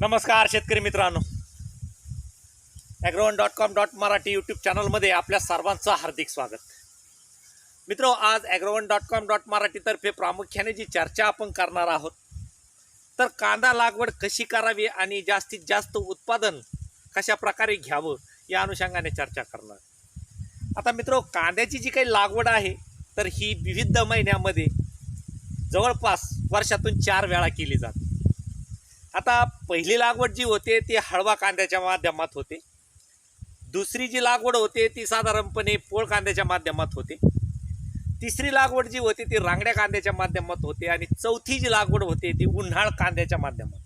नमस्कार शेतकरी मित्रांनो. Agrowon dot com dot Marathi YouTube चॅनलमध्ये आपल्या सर्वांचं हार्दिक स्वागत. मित्रो आज ॲग्रोवन डॉट कॉम डॉट मराठीतर्फे प्रामुख्याने जी चर्चा आपण करणार आहोत तर कांदा लागवड कशी करावी आणि जास्तीत जास्त उत्पादन कशा प्रकारे घ्यावं या अनुषंगाने चर्चा करणार. आता मित्रो कांद्याची जी काही लागवड आहे तर ही विविध महिन्यामध्ये जवळपास वर्षातून चार वेळा केली जाते. आता पहिली लागवड जी होते ती हळवा कांद्याच्या माध्यमात होते. दुसरी जी लागवड होते ती साधारणपणे पोळ कांद्याच्या माध्यमात होते. तिसरी लागवड जी होती ती रांगड्या कांद्याच्या माध्यमात होते आणि चौथी जी लागवड होते ती उन्हाळ कांद्याच्या माध्यमात.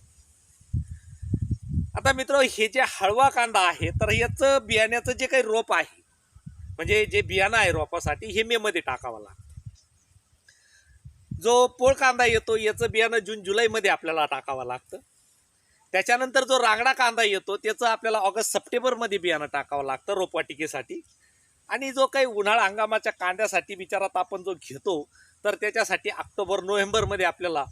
आता मित्र हे जे हळवा कांदा आहे तर याचं बियाण्याचं जे काही रोप आहे म्हणजे जे बियाणं आहे रोपासाठी हे मेमध्ये टाकावं लागतं. जो पोळ कांदा येतो याचं बियाणं जून जुलैमध्ये आपल्याला टाकावं लागतं. त्याच्यानंतर जो रांगडा कांदा येतो त्याचं आपल्याला ऑगस्ट सप्टेंबरमध्ये बियाणं टाकावं लागतं रोपवाटिकेसाठी. आणि जो काही उन्हाळा हंगामाच्या कांद्यासाठी विचारात आपण जो घेतो तर त्याच्यासाठी ऑक्टोबर नोव्हेंबरमध्ये आपल्याला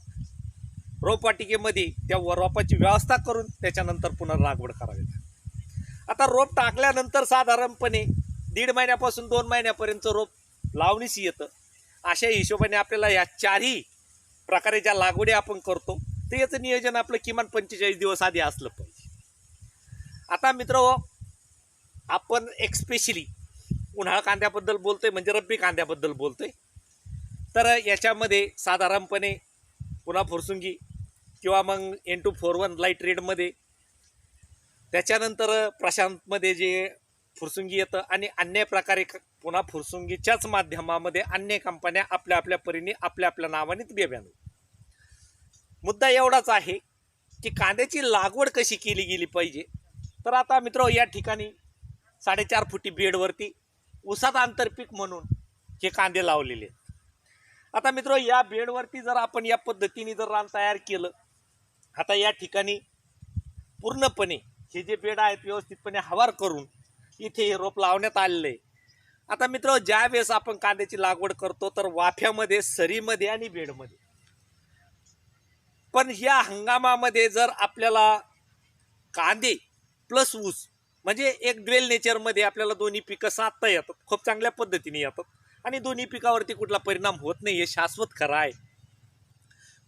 रोपवाटिकेमध्ये त्या व- रोपाची व्यवस्था करून त्याच्यानंतर पुन्हा लागवड करावी लागते. आता रोप टाकल्यानंतर साधारणपणे दीड महिन्यापासून दोन महिन्यापर्यंत रोप लावणीस येतं. अशा हिशोबाने आपल्याला या चारही प्रकारे ज्या लागवडी आपण करतो तर याचं नियोजन आपलं किमान पंचेचाळीस दिवस आधी असलं पाहिजे. आता मित्र आपण एक्स्पेशली उन्हाळा कांद्याबद्दल बोलतोय म्हणजे रब्बी कांद्याबद्दल बोलतोय. तर याच्यामध्ये साधारणपणे पुन्हा फुरसुंगी किंवा मग N two four one light रेडमध्ये त्याच्यानंतर प्रशांतमध्ये जे फुरसुंगी येतं आणि अन्य प्रकारे पुन्हा फुरसुंगीच्याच माध्यमामध्ये अन्य कंपन्या आपल्या आपल्या परीने आपल्या आपल्या नावाने बेब्यानं मुद्दा एवढाच आहे की कांद्याची लागवड कशी केली गेली पाहिजे? तर आता मित्र या ठिकाणी साडेचार फुटी बेडवरती उसात आंतरपीक म्हणून हे कांदे लावलेले आहेत. आता मित्र या बेडवरती जर आपण या पद्धतीने जर रान तयार केलं आता या ठिकाणी पूर्णपणे हे जे बेड आहेत व्यवस्थितपणे हवार करून इथे हे रोप लावण्यात आलेलं आहे. आता मित्र ज्या वेळेस आपण कांद्याची लागवड करतो तर वाफ्यामध्ये सरीमध्ये आणि बेडमध्ये. पण ह्या हंगामामध्ये जर आपल्याला कांदे प्लस ऊस म्हणजे एक ड्वेल नेचरमध्ये आपल्याला दोन्ही पिकं साधता येतात. खूप चांगल्या पद्धतीने येतात. आणि दोन्ही पिकावरती कुठला परिणाम होत नाही हे शाश्वत खरं आहे.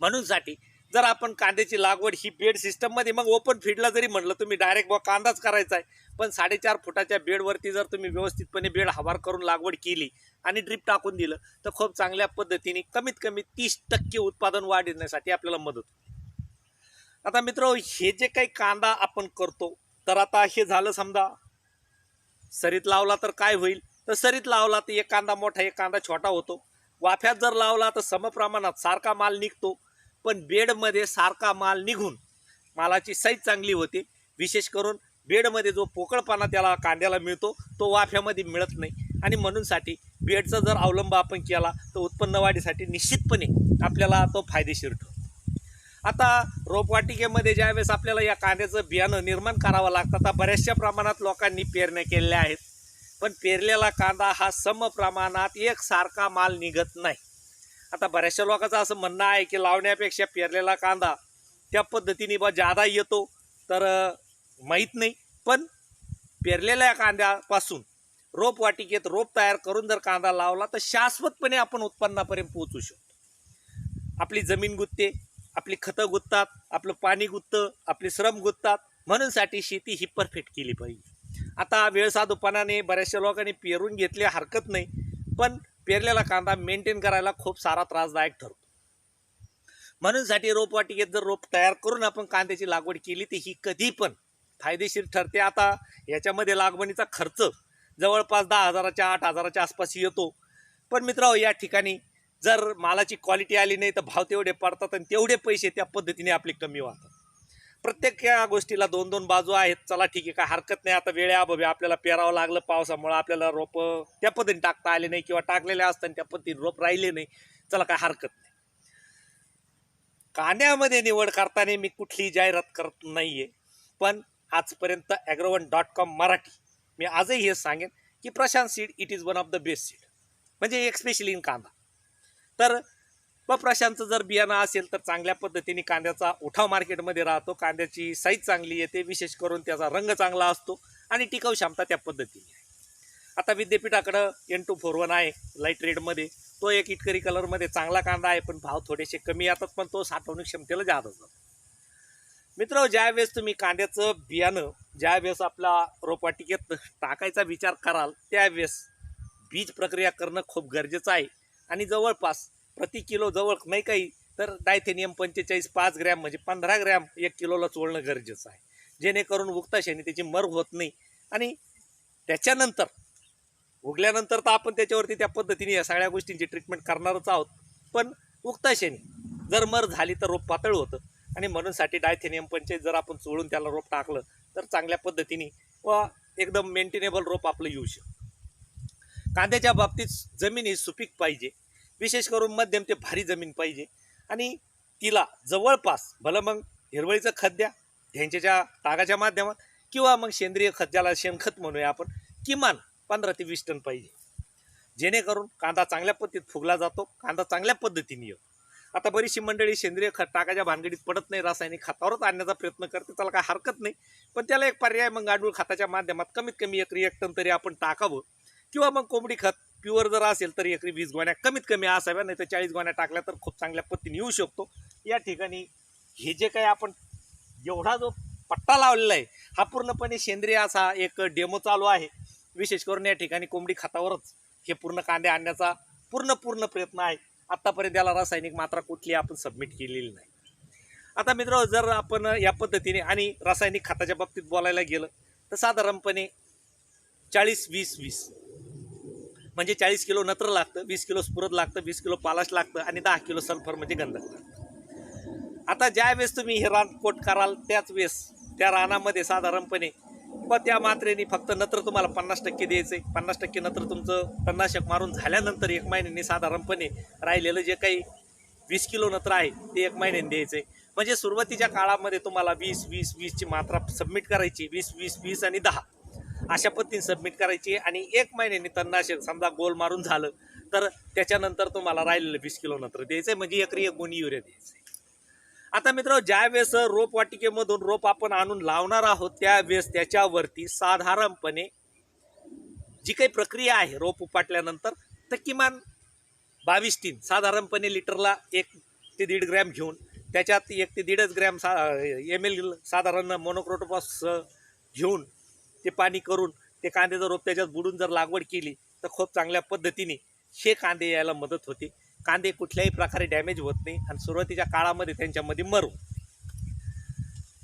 म्हणूनसाठी जर आपण कांद्याची लागवड ही बेड सिस्टममध्ये मग ओपन फील्डला जरी म्हटलं तुम्ही डायरेक्ट बा कांदाच करायचा आहे पण साडेचार फुटाच्या बेडवरती जर तुम्ही व्यवस्थितपणे बेड हवार करून लागवड केली आणि ड्रीप टाकून दिलं तर खूप चांगल्या पद्धतीने कमीत कमी तीस टक्के उत्पादन वाढण्यासाठी आपल्याला मदत होते. आता मित्र हे जे काही कांदा आपण करतो तर आता हे झालं समजा सरीत लावला तर काय होईल? तर सरीत लावला तर एक कांदा मोठा एक कांदा छोटा होतो. वाफ्यात जर लावला तर समप्रमाणात सारखा माल निघतो. पण बेडमध्ये सारखा माल निघून मालाची साईज चांगली होते. विशेष करून बेडमध्ये जो पोकळपणा त्याला कांद्याला मिळतो तो वाफ्यामध्ये मिळत नाही. आणि म्हणूनसाठी बेडचा जर अवलंब आपण केला तर उत्पन्न वाढीसाठी निश्चितपणे आपल्याला तो फायदेशीर ठरतो. आता रोपवाटिकेमध्ये ज्यावेळेस आपल्याला या कांद्याचं बियाणं निर्माण करावं लागतं आता बऱ्याचशा प्रमाणात लोकांनी पेरण्या केलेल्या आहेत. पण पेरलेला कांदा हा सम प्रमाणात एकसारखा माल निघत नाही. आता बऱ्याचशा लोकांचं असं म्हणणं आहे की लावण्यापेक्षा पेरलेला कांदा त्या पद्धतीने बा जादा येतो तर माहीत नाही. पण पेरलेल्या कांद्यापासून रोपवाटिकेत रोप तयार करून जर कांदा लावला तर शाश्वतपणे आपण उत्पन्नापर्यंत पोहोचू शकतो. आपली जमीन गुत्ते आपली खतं गुत्तात आपलं पाणी गुत्तं आपले श्रम गुत्तात म्हणूनसाठी शेती ही परफेक्ट केली पाहिजे. आता वेळ साधूपणाने बऱ्याचशा लोकांनी पेरून घेतली हरकत नाही पण पेरलेला कांदा मेंटेन करायला खूप सारा त्रासदायक ठरतो. म्हणूनसाठी रोपवाटिकेत जर रोप तयार करून आपण कांद्याची लागवड केली तर ही कधी पण फायदेशीर ठरते. आता याच्यामध्ये लागवणीचा खर्च जवळपास दहा हजाराच्या आठ हजाराच्या आसपास येतो. पण मित्र या ठिकाणी जर मालाची क्वालिटी आली नाही तर भाव तेवढे पडतात आणि तेवढे पैसे त्या पद्धतीने आपले कमी वाहतात प्रत्येक या गोष्टीला दोन दोन बाजू आहेत. चला ठीक आहे काय हरकत नाही. आता वेळेअभावी आपल्याला पेरावं लागलं पावसामुळं. आपल्याला रोप त्या पद्धतीने टाकता आले नाही किंवा टाकलेले असताना त्या पद्धतीने रोप राहिले नाही. चला काय हरकत नाही. कांद्यामध्ये निवड करताना मी कुठलीही जाहिरात करत नाहीये. पण आजपर्यंत ॲग्रोवन डॉट कॉम मराठी. मी आजही हे सांगेन की Prashant seed it is one of the best seed. म्हणजे एक्सपेशली इन कांदा. तर व प्रशांतचं जर बियाणं असेल तर चांगल्या पद्धतीने कांद्याचा उठाव मार्केटमध्ये राहतो. कांद्याची साईज चांगली येते. विशेष करून त्याचा रंग चांगला असतो आणि टिकाऊ क्षमता त्या पद्धतीने आहे. आता विद्यापीठाकडं एन टू फोर वन आहे लाइट रेडमध्ये तो एक इटकरी कलरमध्ये चांगला कांदा आहे पण भाव थोडेसे कमी येतात पण तो साठवणूक क्षमतेला जात असतो. मित्र ज्यावेळेस तुम्ही कांद्याचं बियाणं ज्यावेळेस आपला रोपवाटिकेत टाकायचा विचार कराल त्यावेळेस बीज प्रक्रिया करणं खूप गरजेचं आहे. आणि जवळपास प्रति किलो जवळ नाही काही तर डायथेनियम पंचेचाळीस पाच ग्रॅम म्हणजे पंधरा ग्रॅम एक किलोला चोळणं गरजेचं आहे. जेणेकरून उगताशाने त्याची मर होत नाही. आणि त्याच्यानंतर उगल्यानंतर तर आपण त्याच्यावरती त्या पद्धतीने या सगळ्या गोष्टींची ट्रीटमेंट करणारच आहोत. पण उगताशाने जर मर झाली तर रोप पातळ होतं. आणि म्हणूनसाठी डायथेनियम पंचायत जर आपण चोळून त्याला रोप टाकलं तर चांगल्या पद्धतीने व एकदम मेंटेनेबल रोप आपलं येऊ शकतं. कांद्याच्या बाबतीत जमीन ही सुपीक पाहिजे. विशेष करून मध्यम ते भारी जमीन पाहिजे. आणि तिला जवळपास भलं मग हिरवळीचं खत द्या ढ्यांच्याच्या तागाच्या माध्यमात किंवा मग सेंद्रिय खत ज्याला शेणखत म्हणूया आपण किमान पंधरा ते वीस टन पाहिजे. जेणेकरून कांदा चांगल्या पद्धतीत फुगला जातो कांदा चांगल्या पद्धतीने येतो. आता बरीचशी मंडळी सेंद्रिय खत टाकाच्या भानगडीत पडत नाही रासायनिक खतावरच आणण्याचा प्रयत्न करते त्याला काय हरकत नाही. पण त्याला एक पर्याय मग गांडूळ खताच्या माध्यमात कमीत कमी एकरी एक टन तरी आपण टाकावं किंवा मग कोंबडी खत प्युअर जर असेल तर एकरी वीस गोण्या कमीत कमी असाव्या नाही तर चाळीस गोण्या टाकल्या तर खूप चांगल्या पद्धतीने येऊ शकतो. या ठिकाणी हे जे काही आपण एवढा जो पट्टा लावलेला आहे हा पूर्णपणे सेंद्रिय असा एक डेमो चालू आहे. विशेष करून या ठिकाणी कोंबडी खतावरच हे पूर्ण कांदे आणण्याचा पूर्ण पूर्ण प्रयत्न आहे. आत्तापर्यंत याला रासायनिक मात्रा कुठली आपण सबमिट केलेली नाही. आता मित्र जर आपण या पद्धतीने आणि रासायनिक खताच्या बाबतीत बोलायला गेलं तर साधारणपणे चाळीस वीस वीस म्हणजे चाळीस किलो नत्र लागतं वीस किलो स्फुरद लागतं वीस किलो पालाश लागतं आणि दहा किलो सल्फर म्हणजे गंधक लागतं आता ज्या वेळेस तुम्ही हे रान कोट कराल त्याच वेळेस त्या रानामध्ये साधारणपणे व त्या मात्रेने फक्त नत्र तुम्हाला पन्नास टक्के द्यायचं आहे पन्नास टक्के नत्र तुमचं तणनाशक मारून झाल्यानंतर एक महिन्याने साधारणपणे राहिलेलं जे काही वीस किलो नत्र आहे ते एक महिन्याने द्यायचे म्हणजे सुरुवातीच्या काळामध्ये तुम्हाला वीस वीस वीसची मात्रा सबमिट करायची वीस वीस वीस आणि दहा. अशा पद्धतीने सबमिट करायची आणि एक महिन्याने तणनाशक समजा गोल मारून झालं तर त्याच्यानंतर तुम्हाला राहिलेलं वीस किलो नत्र द्यायचं म्हणजे एकरी एक गुणी युरिया द्यायचं आता मित्र ज्या वेळेस रोप वाटिकेमधून रोप आपण आणून लावणार आहोत त्यावेळेस त्याच्यावरती साधारणपणे जी काही प्रक्रिया आहे रोप उपाटल्यानंतर तर किमान बावीस तीन साधारणपणे लिटरला एक ते दीड ग्रॅम घेऊन त्याच्यात एक ते दीडच ग्रॅम सा एम एल साधारण मोनोक्रोटोपास घेऊन ते पाणी करून ते कांद्याचं रोप त्याच्यात बुडून जर लागवड केली तर खूप चांगल्या पद्धतीने हे कांदे यायला मदत होते. कांदे कुठल्याही प्रकारे डॅमेज होत नाही आणि सुरुवातीच्या काळामध्ये त्यांच्यामध्ये मरू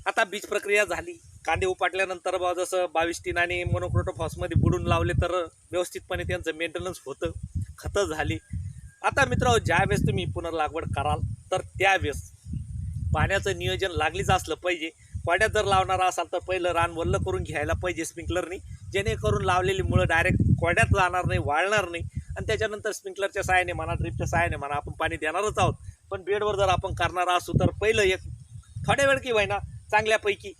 आता बीज प्रक्रिया झाली. कांदे उपाटल्यानंतर बा जसं बावीस तीन आणि मोनोक्रोटोफॉसमध्ये बुडून लावले तर व्यवस्थितपणे त्यांचं मेंटेनन्स होतं. खतं झाली. आता मित्र ज्यावेळेस तुम्ही पुनर्लागवड कराल तर त्यावेळेस पाण्याचं नियोजन लागलीच असलं पाहिजे. पाण्यात जर लावणारा असाल तर पहिलं रान वल्ल करून घ्यायला पाहिजे स्प्रिंकलरनी जेणेकरून लावलेली मुळं डायरेक्ट कोड्यात जाणार नाही वाळणार नाही. आणि त्याच्यानंतर स्प्रिंकलरच्या सहाय्याने म्हणा ड्रिपच्या सहाय्याने म्हणा आपण पाणी देणारच आहोत. पण बेडवर जर आपण करणार असू तर पहिलं एक थोड्या वेळ की ना चांगल्यापैकी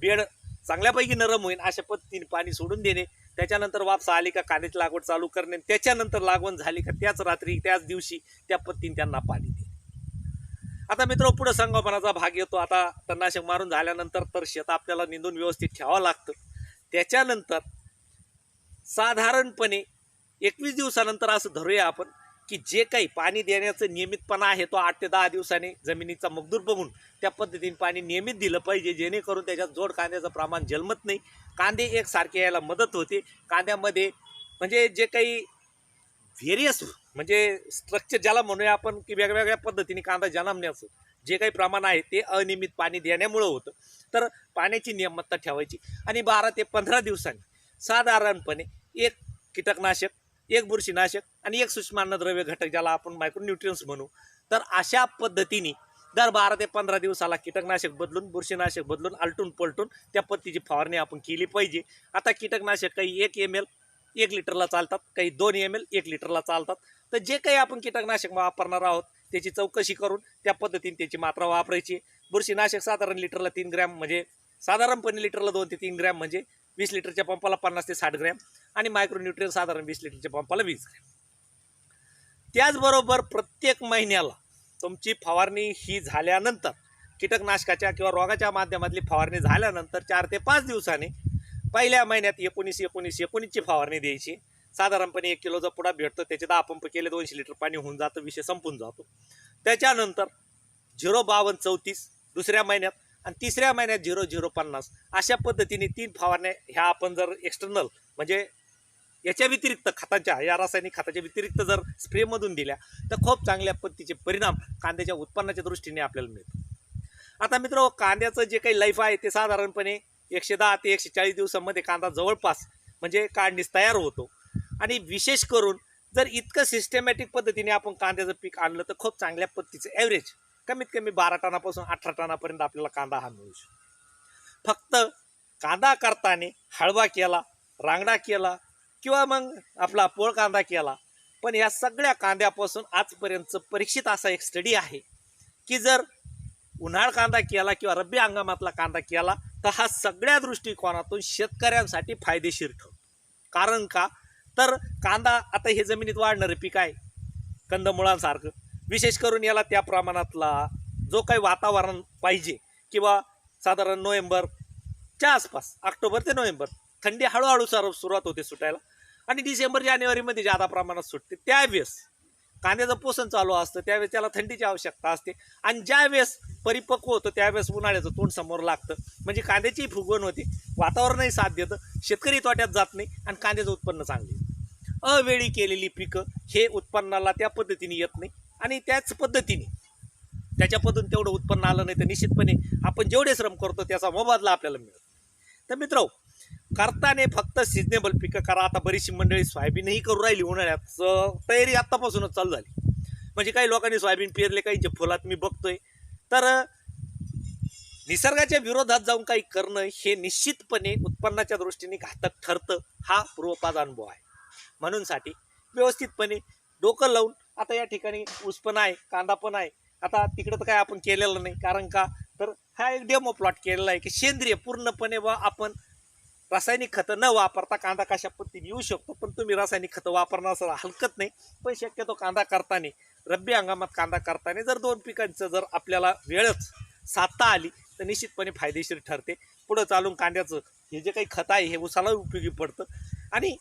बेड चांगल्यापैकी नरम होईल अशा पद्धतीने पाणी सोडून देणे. त्याच्यानंतर वापस आली का कांद्याची लागवड चालू करणे. त्याच्यानंतर लागवण झाली का त्याच रात्री त्याच दिवशी त्या पद्धतीने त्यांना पाणी देणे आता मित्र पुढं संगोपनाचा भाग येतो. आता तणनाशक मारून झाल्यानंतर तर शेत आपल्याला निंदून व्यवस्थित ठेवावं लागतं. त्याच्यानंतर साधारणपणे एकवीस दिवसानंतर असं धरूया आपण की जे काही पाणी देण्याचं नियमितपणा आहे तो आठ ते दहा दिवसाने जमिनीचा मगदूर बघून त्या पद्धतीने पाणी नियमित दिलं पाहिजे. जेणेकरून त्याच्यात जोड कांद्याचं प्रमाण जन्मत नाही. कांदे एकसारखे यायला मदत होते. कांद्यामध्ये म्हणजे जे काही व्हेरियस म्हणजे स्ट्रक्चर ज्याला म्हणूया आपण की वेगवेगळ्या पद्धतीने कांदा जनामण्याचं जे काही प्रमाण आहे ते अनियमित पाणी देण्यामुळं होतं. तर पाण्याची नियमितता ठेवायची. आणि बारा ते पंधरा दिवसांनी साधारणपणे एक कीटकनाशक एक बुरशीनाशक आणि एक सूक्ष्मान्नद्रव्य घटक ज्याला आपण मायक्रोन्युट्रियन्स म्हणू. तर अशा पद्धतीने दर बारा ते पंधरा दिवसाला कीटकनाशक बदलून बुरशीनाशक बदलून आलटून पलटून त्या पद्धतीची फवारणी आपण केली पाहिजे. आता कीटकनाशक काही एक एम एल एक लिटरला चालतात. काही दोन एम एल एक लिटरला चालतात. तर जे काही आपण कीटकनाशक वापरणार आहोत त्याची चौकशी करून त्या पद्धतीने त्याची मात्रा वापरायची. बुरशीनाशक साधारण लिटरला तीन ग्रॅम म्हणजे साधारणपणे लिटरला दोन ते तीन ग्रॅम म्हणजे वीस लिटरच्या पंपाला पन्नास ते साठ ग्रॅम आणि मायक्रोन्युट्रियन साधारण वीस लिटरच्या पंपाला वीस ग्रॅम. त्याचबरोबर प्रत्येक महिन्याला तुमची फवारणी ही झाल्यानंतर कीटकनाशकाच्या किंवा रोगाच्या माध्यमातली फवारणी झाल्यानंतर चार ते पाच दिवसाने पहिल्या महिन्यात एकोणीस एकोणीस एकोणीसची फवारणी द्यायची. साधारणपणे एक किलोचा पुडा भेटतो त्याचे दहा पंप केले दोनशे लिटर पाणी होऊन जातं विषय संपून जातो. त्याच्यानंतर झिरो बावन्न चौतीस दुसऱ्या महिन्यात आणि तिसऱ्या महिन्यात झिरो झिरो पन्नास. अशा पद्धतीने तीन फवारण्या ह्या आपण जर एक्सटर्नल म्हणजे याच्या व्यतिरिक्त खताच्या या रासायनिक खताच्या व्यतिरिक्त जर स्प्रेमधून दिल्या तर खूप चांगल्या पद्धतीचे परिणाम कांद्याच्या उत्पन्नाच्या दृष्टीने आपल्याला मिळतो आता मित्र कांद्याचं जे काही लाईफ आहे ते साधारणपणे एकशे दहा ते एकशे चाळीस दिवसांमध्ये कांदा जवळपास म्हणजे काढणीस तयार होतो. आणि विशेष करून जर इतकं सिस्टमॅटिक पद्धतीने आपण कांद्याचं पीक आणलं तर खूप चांगल्या पद्धतीचं ॲव्हरेज कमीत कमी बारा टनापासून अठरा टनापर्यंत आपल्याला कांदा हा मिळू शकतो. फक्त कांदा करताना हळवा केला रांगडा केला किंवा मग आपला पोळ कांदा केला पण या सगळ्या कांद्यापासून आजपर्यंतचं परीक्षित असा एक स्टडी आहे की जर उन्हाळ कांदा केला किंवा रब्बी हंगामातला कांदा केला तर हा सगळ्या दृष्टिकोनातून शेतकऱ्यांसाठी फायदेशीर ठरतो. कारण का? तर कांदा आता हे जमिनीत वाढणारं पीक आहे. कंदमुळांसारखं विशेष करून याला त्या प्रमाणातला जो काही वातावरण पाहिजे किंवा साधारण नोव्हेंबरच्या आसपास ऑक्टोबर ते नोव्हेंबर थंडी हळूहळू सर सुरुवात होते सुटायला. आणि डिसेंबर जानेवारीमध्ये जादा प्रमाणात सुटते त्यावेळेस कांद्याचं पोषण चालू असतं त्यावेळेस त्याला थंडीची आवश्यकता असते. आणि ज्यावेळेस परिपक्व होतं त्यावेळेस उन्हाळ्याचं तोंड समोर लागतं. म्हणजे कांद्याचीही फुगवण होते. वातावरणही साथ देतं. शेतकरी तोट्यात जात नाही आणि कांद्याचं उत्पन्न चांगले अवेळी केलेली पिकं हे उत्पन्नाला त्या पद्धतीने येत नाही आणि त्याच पद्धतीने त्याच्यामधून तेवढं उत्पन्न आलं नाही तर निश्चितपणे आपण जेवढे श्रम करतो त्याचा मोबदला आपल्याला मिळतो तर मित्र करताने फक्त सिजनेबल पिकं करा. आता बरीचशी मंडळी सोयाबीनही करू राहिली उन्हाळ्यात. तयारी आत्तापासूनच चालू झाली. म्हणजे काही लोकांनी सोयाबीन पेरले काहींचे फुलात मी बघतोय. तर निसर्गाच्या विरोधात जाऊन काही करणं हे निश्चितपणे उत्पन्नाच्या दृष्टीने घातक ठरतं. हा पूर्वपाद अनुभव आहे. म्हणूनसाठी व्यवस्थितपणे डोकं लावून आता या ठिकाणी ऊस पण आहे कांदा पण आहे. आता तिकडं तर काय आपण केलेलं नाही कारण का? तर हा एक डेमो प्लॉट केलेला आहे की सेंद्रिय पूर्णपणे व आपण रासायनिक खतं न वापरता कांदा कशा पद्धतीने येऊ शकतो? पण तुम्ही रासायनिक खतं वापरणं असं हलकत नाही. पण शक्यतो कांदा करताना रब्बी हंगामात कांदा करताना जर दोन पिकांचं जर आपल्याला वेळच साधता आली तर निश्चितपणे फायदेशीर ठरते. पुढं चालून कांद्याचं हे जे काही खत आहे हे उसाला उपयोगी पडतं. आणि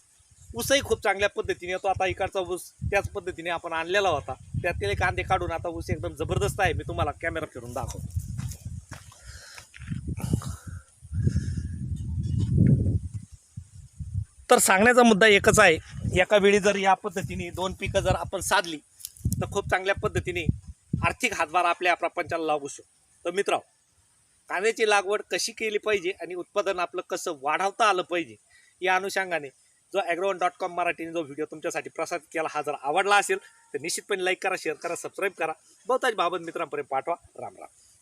ऊसही खूप चांगल्या पद्धतीने येतो आता इकडचा ऊस त्याच पद्धतीने आपण आणलेला होता. त्यातले कांदे काढून आता ऊस एकदम जबरदस्त आहे. मी तुम्हाला कॅमेरा फिरून दाखवतो. तर सांगण्याचा मुद्दा एकच आहे. एका वेळी जर या पद्धतीने दोन पिकं जर आपण साधली तर खूप चांगल्या पद्धतीने आर्थिक हातभार आपल्या प्रपंचाला लागू शकतो. तर मित्र कांद्याची लागवड कशी केली पाहिजे आणि उत्पादन आपलं कसं वाढवता आलं पाहिजे या अनुषंगाने जो ॲग्रोवन डॉट कॉम मराठीने जो व्हिडिओ तुमच्यासाठी प्रसारित केला हा जर आवडला असेल तर निश्चितपणे लाईक करा शेअर करा सबस्क्राईब करा. बहुतांश बाबत मित्रांपर्यंत पाठवा. राम राम.